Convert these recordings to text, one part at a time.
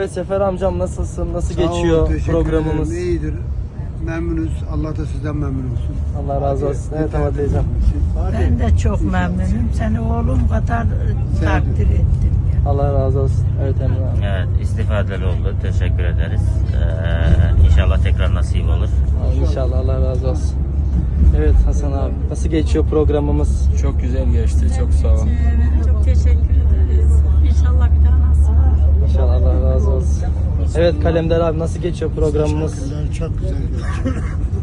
Evet Sefer amcam nasılsın? Nasıl Sağ olun, geçiyor teşekkür programımız? ederim. İyidir. Memnunuz. Allah da sizden memnun olsun. Allah razı olsun. Evet ama teyzem. Ben de çok memnunum. Seni oğlum kadar e, takdir ettim. Allah razı olsun. Evet Emre abi. Evet istifadeli oldu. Teşekkür ederiz. Ee, inşallah tekrar nasip olur. İnşallah Allah razı olsun. Evet Hasan abi. Nasıl geçiyor programımız? Çok güzel geçti. Çok sağ ol. Çok teşekkür ederiz. İnşallah bir daha nasip olur. İnşallah Allah. Evet Kalemdar abi nasıl geçiyor programımız? Teşekkürler. Çok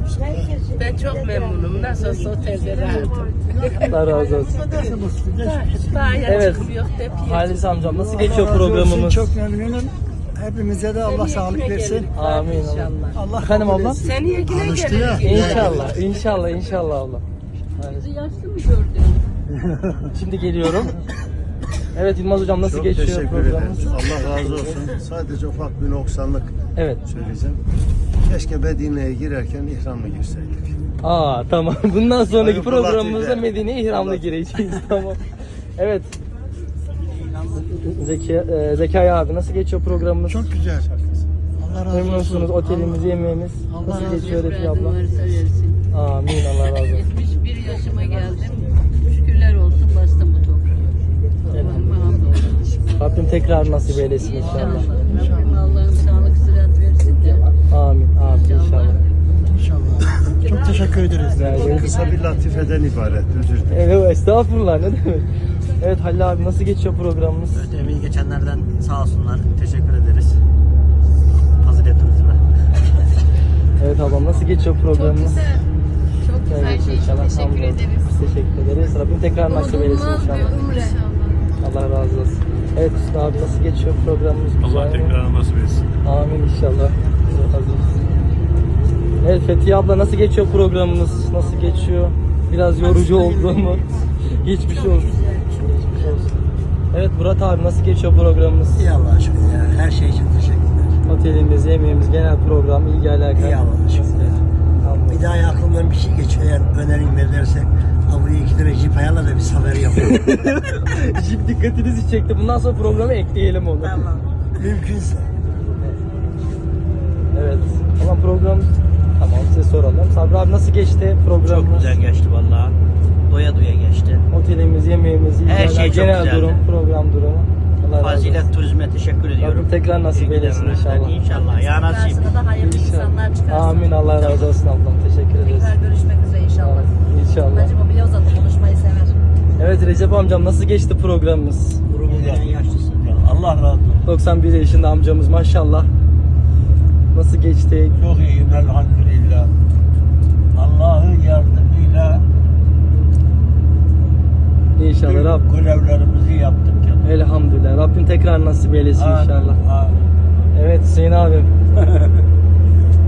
güzel geçiyor. Ben çok memnunum. Nasıl olsa otelde rahatım. Allah razı olsun. Evet. çıkım yok Halis amcam nasıl geçiyor Allah razı olsun, programımız? Çok memnunum. Hepimize de Allah sağlık versin. Amin. İnşallah. Allah Efendim kabul ablam? etsin. Seneye yine Alıştı ya. geliriz. İnşallah, inşallah, inşallah abla. Bizi yaşlı mı gördün? Şimdi geliyorum. Evet Yılmaz hocam nasıl Çok geçiyor teşekkür programımız? ederim. Allah razı olsun. Sadece ufak bir noksanlık Evet. söyleyeceğim. Keşke Medine'ye girerken ihramla girseydik. Aa tamam. Bundan sonraki Hayırlı programımızda tatiller. Medine ihramla gireceğiz. tamam. Evet. Zeki, e, Zekai abi nasıl geçiyor programımız? Çok güzel. Allah razı Memnun olsun. musunuz? Otelimiz, yemeğimiz Allah nasıl razı geçiyor Refi abla? Amin Allah razı olsun. tekrar nasip eylesin inşallah. Rabbim Allah'ım sağlık sıhhat versin de. Amin. Amin inşallah. İnşallah. Çok teşekkür ederiz. Ederim. Kısa bir latifeden ibaret. Özür dilerim. Evet estağfurullah ne demek. Evet Halil abi nasıl geçiyor programımız? Evet, emeği geçenlerden sağ olsunlar. Teşekkür ederiz. Faziletiniz ve Evet ablam nasıl geçiyor programımız? Çok Evet, inşallah. Teşekkür ederiz. Teşekkür ederiz. Rabbim tekrar nasip eylesin inşallah. umre. Allah razı olsun. Evet Hüsnü abi nasıl geçiyor programımız? Güzel Allah tekrar nasip etsin. Amin inşallah. Allah razı olsun. Evet Fethiye abla nasıl geçiyor programımız? Nasıl geçiyor? Biraz yorucu oldu mu? Geçmiş olsun. Geçmiş olsun. Evet Murat abi nasıl geçiyor programımız? İyi Allah'a şükür ya. Her şey için teşekkürler. Otelimiz, yemeğimiz, genel program, ilgi alaka. İyi Allah'a şükür. Bir daha aklımdan bir şey geçiyor eğer önerim bir safari yapalım. Jip dikkatinizi çekti. Bundan sonra programa ekleyelim onu. Mümkünse. Evet. Tamam program tamam size soralım. Sabri abi nasıl geçti programımız? Çok güzel geçti vallahi. Doya doya geçti. Otelimiz, yemeğimiz, Her şey çok genel güzeldi. durum, program durumu. Allah razı olsun. Fazilet Turizm'e teşekkür ediyorum. Rabbim tekrar nasip eylesin inşallah. İnşallah. Ya nasip. Karşısına da hayırlı insanlar çıkarsın. Amin. Allah razı olsun ablam. Teşekkür ederiz. Tekrar görüşmek üzere Recep amcam nasıl geçti programımız? Grubun en yaşlısı. Allah razı olsun. 91 yaşında amcamız maşallah. Nasıl geçti? Çok iyiyim elhamdülillah. Allah'ın yardımıyla İnşallah Rab. görevlerimizi yaptık. ya. Elhamdülillah. Rabbim tekrar nasip eylesin Amin, inşallah. amin. Evet Hüseyin abim.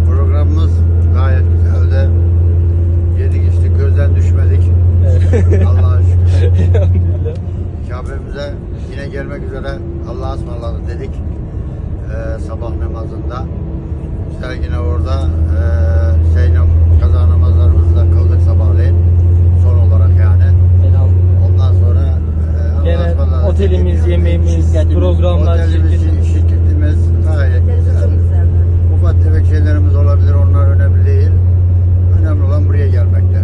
Programımız gayet güzeldi. Yedik içtik gözden düşmedik. Allah'a şükür. Elhamdülillah. Kabe'mize yine gelmek üzere Allah'a ısmarladık dedik. Ee, sabah namazında. Güzel yine orada e, şey kaza namazlarımızı da kıldık sabahleyin. Son olarak yani. Ondan sonra e, Allah'a Gene otelimiz, dedik. yemeğimiz, programlar, Otelimiz, şirketimiz. şirketimiz gayet güzel. Ufak tefek şeylerimiz olabilir onlar önemli değil. Önemli olan buraya gelmekte.